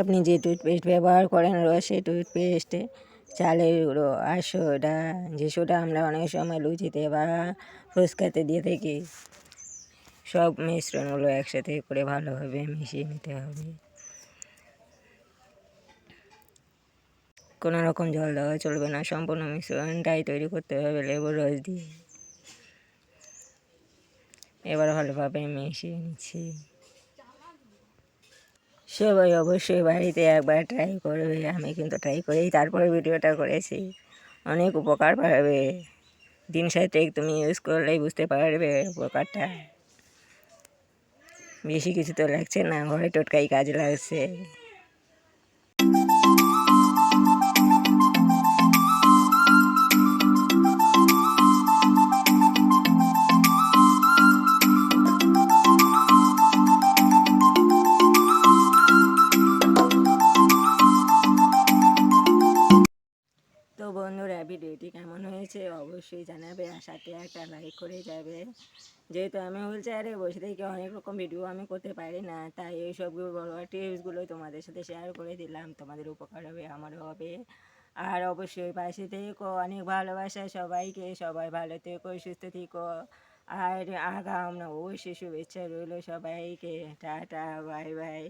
আপনি যে টুথপেস্ট ব্যবহার করেন রসে টুথপেস্টে চালের গুঁড়ো আর সোডা, যে সোডা আমরা অনেক সময় লুচিতে বা ফুচকাতে দিয়ে থাকি, সব মিশ্রণগুলো একসাথে করে ভালোভাবে মিশিয়ে নিতে হবে। কোনো রকম জল দেওয়া চলবে না, সম্পূর্ণ মিশ্রণটাই তৈরি করতে হবে লেবুর রস দিয়ে। এবার ভালোভাবে মিশিয়ে নিচ্ছি। সবাই অবশ্যই বাড়িতে একবার ট্রাই করবে, আমি কিন্তু ট্রাই করেই তারপরে ভিডিওটা করেছি। অনেক উপকার পাবে। দিন সাথে তুমি ইউজ করলেই বুঝতে পারবে উপকারটা। বেশি কিছু তো লাগছে না, ঘরে টোটকাই কাজ লাগছে। বন্ধুরা ভিডিওটি কেমন হয়েছে, অবশ্যই জানাবে, আর সাথে একটা লাইক করে যাবে। যেহেতু আমি হুইল চেয়ারে বসে থেকে অনেক রকম ভিডিও আমি করতে পারি না, তাই এই সবগুলো বড় টিপসগুলো তোমাদের সাথে শেয়ার করে দিলাম, তোমাদের উপকার হবে, আমারও হবে। আর অবশ্যই পাশে থেকো, অনেক ভালোবাসা সবাইকে, সবাই ভালো থেকো, সুস্থ থেকো। আর আগাম অবশ্যই শুভেচ্ছা রইল সবাইকে, টাটা বাই বাই